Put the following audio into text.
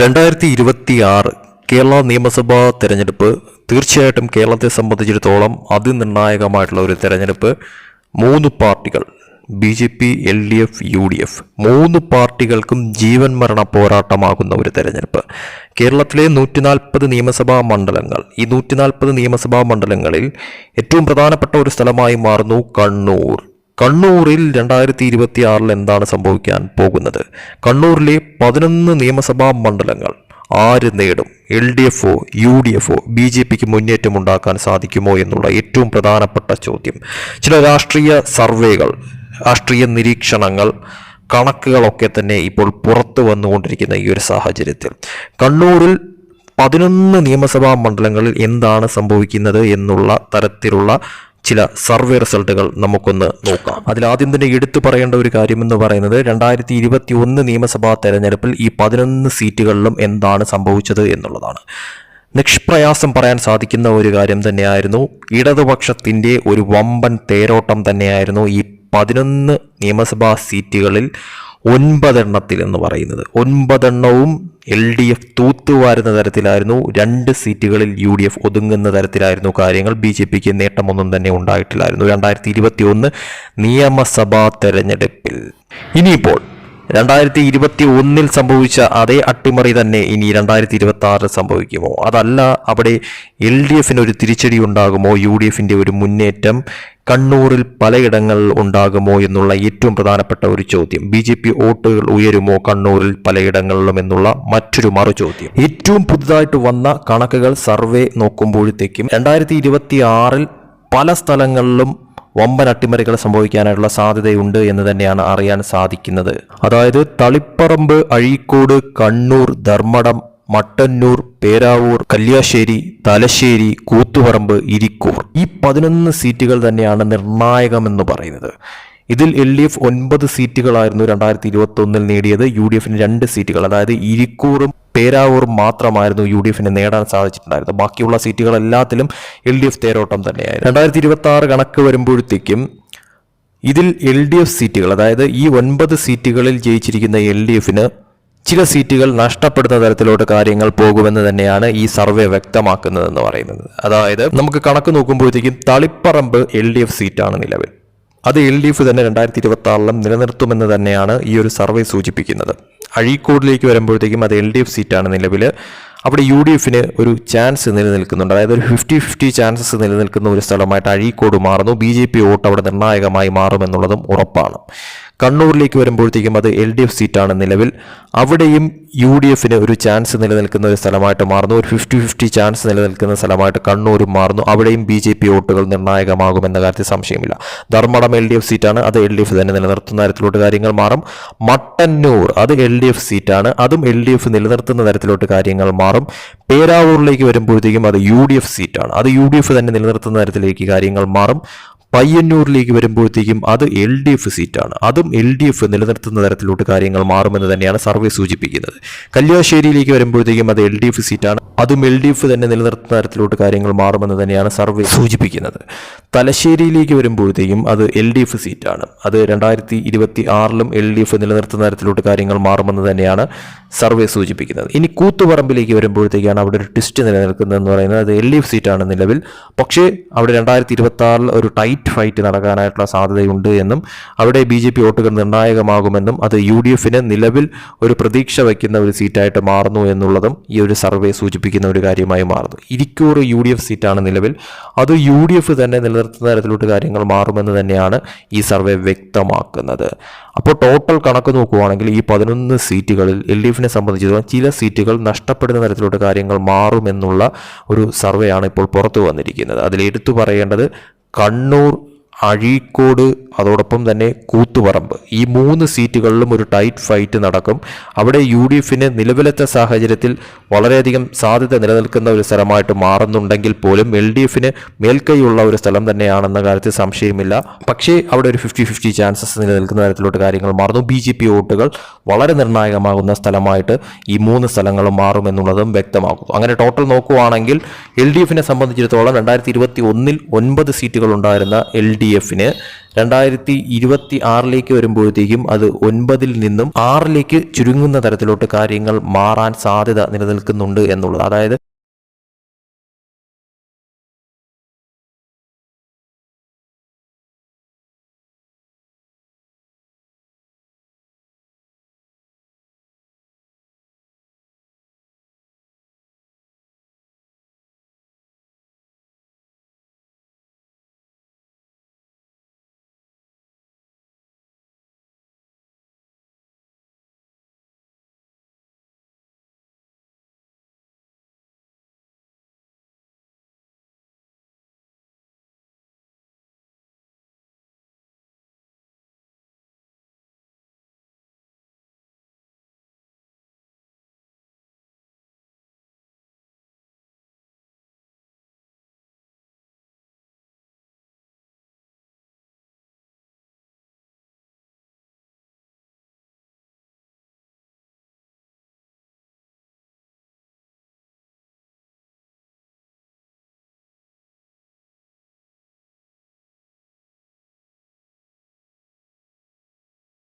രണ്ടായിരത്തി ഇരുപത്തി ആറ് കേരള നിയമസഭാ തെരഞ്ഞെടുപ്പ് തീർച്ചയായിട്ടും കേരളത്തെ സംബന്ധിച്ചിടത്തോളം അതിനിർണായകമായിട്ടുള്ള ഒരു തെരഞ്ഞെടുപ്പ്. മൂന്ന് പാർട്ടികൾ B J P L D F U D F. മൂന്ന് പാർട്ടികൾക്കും ജീവൻ മരണ പോരാട്ടമാകുന്ന ഒരു തെരഞ്ഞെടുപ്പ്. കേരളത്തിലെ നൂറ്റി നാൽപ്പത് നിയമസഭാ മണ്ഡലങ്ങൾ. ഈ നൂറ്റി നാൽപ്പത് നിയമസഭാ മണ്ഡലങ്ങളിൽ ഏറ്റവും പ്രധാനപ്പെട്ട ഒരു സ്ഥലമായി മാറുന്നു കണ്ണൂർ. കണ്ണൂരിൽ രണ്ടായിരത്തി ഇരുപത്തി ആറിൽ എന്താണ് സംഭവിക്കാൻ പോകുന്നത്? കണ്ണൂരിലെ പതിനൊന്ന് നിയമസഭാ മണ്ഡലങ്ങൾ ആര് നേടും? എൽ ഡി എഫോ യു ഡി എഫോ ബി ജെ പിക്ക് മുന്നേറ്റം ഉണ്ടാക്കാൻ സാധിക്കുമോ എന്നുള്ള ഏറ്റവും പ്രധാനപ്പെട്ട ചോദ്യം. ചില രാഷ്ട്രീയ സർവേകൾ രാഷ്ട്രീയ നിരീക്ഷണങ്ങൾ കണക്കുകളൊക്കെ തന്നെ ഇപ്പോൾ പുറത്തു വന്നുകൊണ്ടിരിക്കുന്ന ഈ ഒരു സാഹചര്യത്തിൽ. കണ്ണൂരിൽ പതിനൊന്ന് നിയമസഭാ മണ്ഡലങ്ങളിൽ എന്താണ് സംഭവിക്കുന്നത് എന്നുള്ള തരത്തിലുള്ള ചില സർവേ റിസൾട്ടുകൾ നമുക്കൊന്ന് നോക്കാം. അതിൽ ആദ്യം തന്നെ എടുത്തു പറയേണ്ട ഒരു കാര്യമെന്ന് പറയുന്നത് രണ്ടായിരത്തി ഇരുപത്തി ഒന്ന് നിയമസഭാ തെരഞ്ഞെടുപ്പിൽ ഈ പതിനൊന്ന് സീറ്റുകളിലും എന്താണ് സംഭവിച്ചത് എന്നുള്ളതാണ്. നിഷ്പ്രയാസം പറയാൻ സാധിക്കുന്ന ഒരു കാര്യം തന്നെയായിരുന്നു. ഇടതുപക്ഷത്തിന്റെ ഒരു വമ്പൻ തേരോട്ടം തന്നെയായിരുന്നു ഈ പതിനൊന്ന് നിയമസഭാ സീറ്റുകളിൽ ഒൻപതെണ്ണത്തിൽ എന്ന് പറയുന്നത്. ഒൻപതെണ്ണവും എൽ ഡി എഫ് തൂത്തുവാരുന്ന തരത്തിലായിരുന്നു. രണ്ട് സീറ്റുകളിൽ യു ഡി എഫ് ഒതുങ്ങുന്ന തരത്തിലായിരുന്നു കാര്യങ്ങൾ. ബി ജെ പിക്ക് നേട്ടമൊന്നും തന്നെ ഉണ്ടായിട്ടില്ലായിരുന്നു. രണ്ടായിരത്തി ഇരുപത്തി ഒന്ന് നിയമസഭാ തെരഞ്ഞെടുപ്പിൽ. ഇനിയിപ്പോൾ രണ്ടായിരത്തി ഇരുപത്തി ഒന്നിൽ സംഭവിച്ച അതേ അട്ടിമറി തന്നെ ഇനി രണ്ടായിരത്തി ഇരുപത്തി ആറിൽ സംഭവിക്കുമോ? അതല്ല അവിടെ എൽ ഡി എഫിന് ഒരു തിരിച്ചടി ഉണ്ടാകുമോ? യു ഡി എഫിന്റെ ഒരു മുന്നേറ്റം കണ്ണൂരിൽ പലയിടങ്ങളിൽ ഉണ്ടാകുമോ എന്നുള്ള ഏറ്റവും പ്രധാനപ്പെട്ട ഒരു ചോദ്യം. ബി ജെ പി വോട്ടുകൾ ഉയരുമോ കണ്ണൂരിൽ പലയിടങ്ങളിലും എന്നുള്ള മറ്റൊരു മറു ചോദ്യം. ഏറ്റവും പുതുതായിട്ട് വന്ന കണക്കുകൾ സർവേ നോക്കുമ്പോഴത്തേക്കും രണ്ടായിരത്തി ഇരുപത്തി ആറിൽ പല സ്ഥലങ്ങളിലും വമ്പൻ അട്ടിമറികൾ സംഭവിക്കാനായിട്ടുള്ള സാധ്യതയുണ്ട് എന്ന് തന്നെയാണ് അറിയാൻ സാധിക്കുന്നത്. അതായത് തളിപ്പറമ്പ് അഴീക്കോട് കണ്ണൂർ ധർമ്മടം മട്ടന്നൂർ പേരാവൂർ കല്യാശ്ശേരി തലശ്ശേരി കൂത്തുപറമ്പ് ഇരിക്കൂർ. ഈ പതിനൊന്ന് സീറ്റുകൾ തന്നെയാണ് നിർണായകമെന്ന് പറയുന്നത്. ഇതിൽ എൽ ഡി എഫ് ഒൻപത് സീറ്റുകളായിരുന്നു രണ്ടായിരത്തി ഇരുപത്തി ഒന്നിൽ നേടിയത്. യു ഡി എഫിന് രണ്ട് സീറ്റുകൾ. അതായത് ഇരിക്കൂറും പേരാവൂറും മാത്രമായിരുന്നു യു ഡി എഫിന് നേടാൻ സാധിച്ചിട്ടുണ്ടായിരുന്നത്. ബാക്കിയുള്ള സീറ്റുകൾ എല്ലാത്തിലും എൽ ഡി എഫ് തേരോട്ടം തന്നെയായിരുന്നു. രണ്ടായിരത്തി ഇരുപത്തി ആറ് കണക്ക് വരുമ്പോഴത്തേക്കും ഇതിൽ എൽ ഡി എഫ് സീറ്റുകൾ അതായത് ഈ ഒൻപത് സീറ്റുകളിൽ ജയിച്ചിരിക്കുന്ന എൽ ഡി എഫിന് ചില സീറ്റുകൾ നഷ്ടപ്പെടുന്ന തരത്തിലോട്ട് കാര്യങ്ങൾ പോകുമെന്ന് തന്നെയാണ് ഈ സർവേ വ്യക്തമാക്കുന്നതെന്ന് പറയുന്നത്. അതായത് നമുക്ക് കണക്ക് നോക്കുമ്പോഴത്തേക്കും തളിപ്പറമ്പ് എൽ ഡി എഫ് സീറ്റാണ് നിലവിൽ. അത് എൽ ഡി എഫ് തന്നെ രണ്ടായിരത്തി ഇരുപത്തി ആറിലും നിലനിർത്തുമെന്ന് തന്നെയാണ് ഈ ഒരു സർവേ സൂചിപ്പിക്കുന്നത്. അഴീക്കോടിലേക്ക് വരുമ്പോഴത്തേക്കും അത് എൽ ഡി എഫ് സീറ്റാണ് നിലവിൽ അവിടെ യു ഡി എഫിന് ഒരു ചാൻസ് നിലനിൽക്കുന്നുണ്ട്. അതായത് ഒരു ഫിഫ്റ്റി ഫിഫ്റ്റി ചാൻസസ് നിലനിൽക്കുന്ന ഒരു സ്ഥലമായിട്ട് അഴീക്കോട് മാറുന്നു. ബി ജെ പി വോട്ട് അവിടെ നിർണായകമായി മാറുമെന്നുള്ളതും ഉറപ്പാണ്. കണ്ണൂരിലേക്ക് വരുമ്പോഴത്തേക്കും അത് എൽ ഡി എഫ് സീറ്റാണ് നിലവിൽ. അവിടെയും യു ഡി എഫിന് ഒരു ചാൻസ് നിലനിൽക്കുന്ന ഒരു സ്ഥലമായിട്ട് മാറുന്നു. ഒരു ഫിഫ്റ്റി ഫിഫ്റ്റി ചാൻസ് നിലനിൽക്കുന്ന സ്ഥലമായിട്ട് കണ്ണൂരും മാറുന്നു. അവിടെയും ബി ജെ പി വോട്ടുകൾ നിർണായകമാകുമെന്ന കാര്യത്തിൽ സംശയമില്ല. ധർമ്മടം എൽ ഡി എഫ് സീറ്റാണ്. അത് എൽ ഡി എഫ് തന്നെ നിലനിർത്തുന്ന തരത്തിലോട്ട് കാര്യങ്ങൾ മാറും. മട്ടന്നൂർ അത് എൽ ഡി എഫ് സീറ്റാണ്. അതും എൽ ഡി എഫ് നിലനിർത്തുന്ന തരത്തിലോട്ട് കാര്യങ്ങൾ മാറും. പേരാവൂരിലേക്ക് വരുമ്പോഴത്തേക്കും അത് യു ഡി എഫ് സീറ്റാണ്. അത് യു ഡി എഫ് തന്നെ നിലനിർത്തുന്ന തരത്തിലേക്ക് കാര്യങ്ങൾ മാറും. പയ്യന്നൂരിലേക്ക് വരുമ്പോഴത്തേക്കും അത് എൽ ഡി എഫ് സീറ്റാണ്. അതും എൽ ഡി എഫ് നിലനിർത്തുന്ന തരത്തിലോട്ട് കാര്യങ്ങൾ മാറുമെന്ന് തന്നെയാണ് സർവേ സൂചിപ്പിക്കുന്നത്. കല്യാശ്ശേരിയിലേക്ക് വരുമ്പോഴത്തേക്കും അത് എൽ ഡി എഫ് സീറ്റാണ്. അതും എൽ ഡി എഫ് തന്നെ നിലനിർത്തുന്ന തരത്തിലോട്ട് കാര്യങ്ങൾ മാറുമെന്ന് തന്നെയാണ് സർവേ സൂചിപ്പിക്കുന്നത്. തലശ്ശേരിയിലേക്ക് വരുമ്പോഴത്തേക്കും അത് എൽ ഡി എഫ് സീറ്റാണ്. അത് രണ്ടായിരത്തി ഇരുപത്തി ആറിലും എൽ ഡി എഫ് നിലനിർത്തുന്ന തരത്തിലോട്ട് കാര്യങ്ങൾ മാറുമെന്ന് തന്നെയാണ് സർവേ സൂചിപ്പിക്കുന്നത്. ഇനി കൂത്തുപറമ്പിലേക്ക് വരുമ്പോഴത്തേക്കാണ് അവിടെ ഒരു ട്വിസ്റ്റ് നിലനിൽക്കുന്നതെന്ന് പറയുന്നത്. അത് എൽ ഡി എഫ് സീറ്റാണ് നിലവിൽ. പക്ഷേ അവിടെ രണ്ടായിരത്തി ഇരുപത്തി ആറിൽ ഒരു ടൈറ്റ് ഫൈറ്റ് നടക്കാനായിട്ടുള്ള സാധ്യതയുണ്ട് എന്നും അവിടെ ബി ജെ പി വോട്ടുകൾ നിർണായകമാകുമെന്നും അത് യു ഡി എഫിന് നിലവിൽ ഒരു പ്രതീക്ഷ വയ്ക്കുന്ന ഒരു സീറ്റായിട്ട് മാറുന്നു എന്നുള്ളതും ഈ ഒരു സർവേ സൂചിപ്പിക്കുന്ന ഒരു കാര്യമായി മാറുന്നു. ഇരിക്കൂർ യു ഡി എഫ് സീറ്റാണ് നിലവിൽ. അത് യു ഡി എഫ് തന്നെ നിലനിർത്തുന്ന തരത്തിലോട്ട് കാര്യങ്ങൾ മാറുമെന്ന് തന്നെയാണ് ഈ സർവേ വ്യക്തമാക്കുന്നത്. അപ്പോൾ ടോട്ടൽ കണക്ക് നോക്കുകയാണെങ്കിൽ ഈ പതിനൊന്ന് സീറ്റുകളിൽ എൽ ഡി എഫിനെ സംബന്ധിച്ചിടത്തോളം ചില സീറ്റുകൾ നഷ്ടപ്പെടുന്ന തരത്തിലോട്ട് കാര്യങ്ങൾ മാറുമെന്നുള്ള ഒരു സർവേയാണ് ഇപ്പോൾ പുറത്തു വന്നിരിക്കുന്നത്. അതിൽ എടുത്തു പറയേണ്ടത് കണ്ണൂർ അഴീക്കോട് അതോടൊപ്പം തന്നെ കൂത്തുപറമ്പ്. ഈ മൂന്ന് സീറ്റുകളിലും ഒരു ടൈറ്റ് ഫൈറ്റ് നടക്കും. അവിടെ യു ഡി എഫിന് നിലവിലത്തെ സാഹചര്യത്തിൽ വളരെയധികം സാധ്യത നിലനിൽക്കുന്ന ഒരു സ്ഥലമായിട്ട് മാറുന്നുണ്ടെങ്കിൽ പോലും എൽ ഡി എഫിന് മേൽക്കൈയുള്ള ഒരു സ്ഥലം തന്നെയാണെന്ന കാര്യത്തിൽ സംശയമില്ല. പക്ഷേ അവിടെ ഒരു ഫിഫ്റ്റി ഫിഫ്റ്റി ചാൻസസ് നിലനിൽക്കുന്ന തരത്തിലോട്ട് കാര്യങ്ങൾ മാറുന്നു. ബി ജെ പി വോട്ടുകൾ വളരെ നിർണായകമാകുന്ന സ്ഥലമായിട്ട് ഈ മൂന്ന് സ്ഥലങ്ങളും മാറുമെന്നുള്ളതും വ്യക്തമാകും. അങ്ങനെ ടോട്ടൽ നോക്കുവാണെങ്കിൽ എൽ ഡി എഫിനെ സംബന്ധിച്ചിടത്തോളം രണ്ടായിരത്തി ഇരുപത്തി ഒന്നിൽ ഒൻപത് സീറ്റുകൾ ഉണ്ടായിരുന്ന എൽ ഡി ഡി എഫിന് രണ്ടായിരത്തി ഇരുപത്തി ആറിലേക്ക് വരുമ്പോഴത്തേക്കും അത് ഒൻപതിൽ നിന്നും ആറിലേക്ക് ചുരുങ്ങുന്ന തരത്തിലോട്ട് കാര്യങ്ങൾ മാറാൻ സാധ്യത നിലനിൽക്കുന്നുണ്ട് എന്നുള്ളത്. അതായത്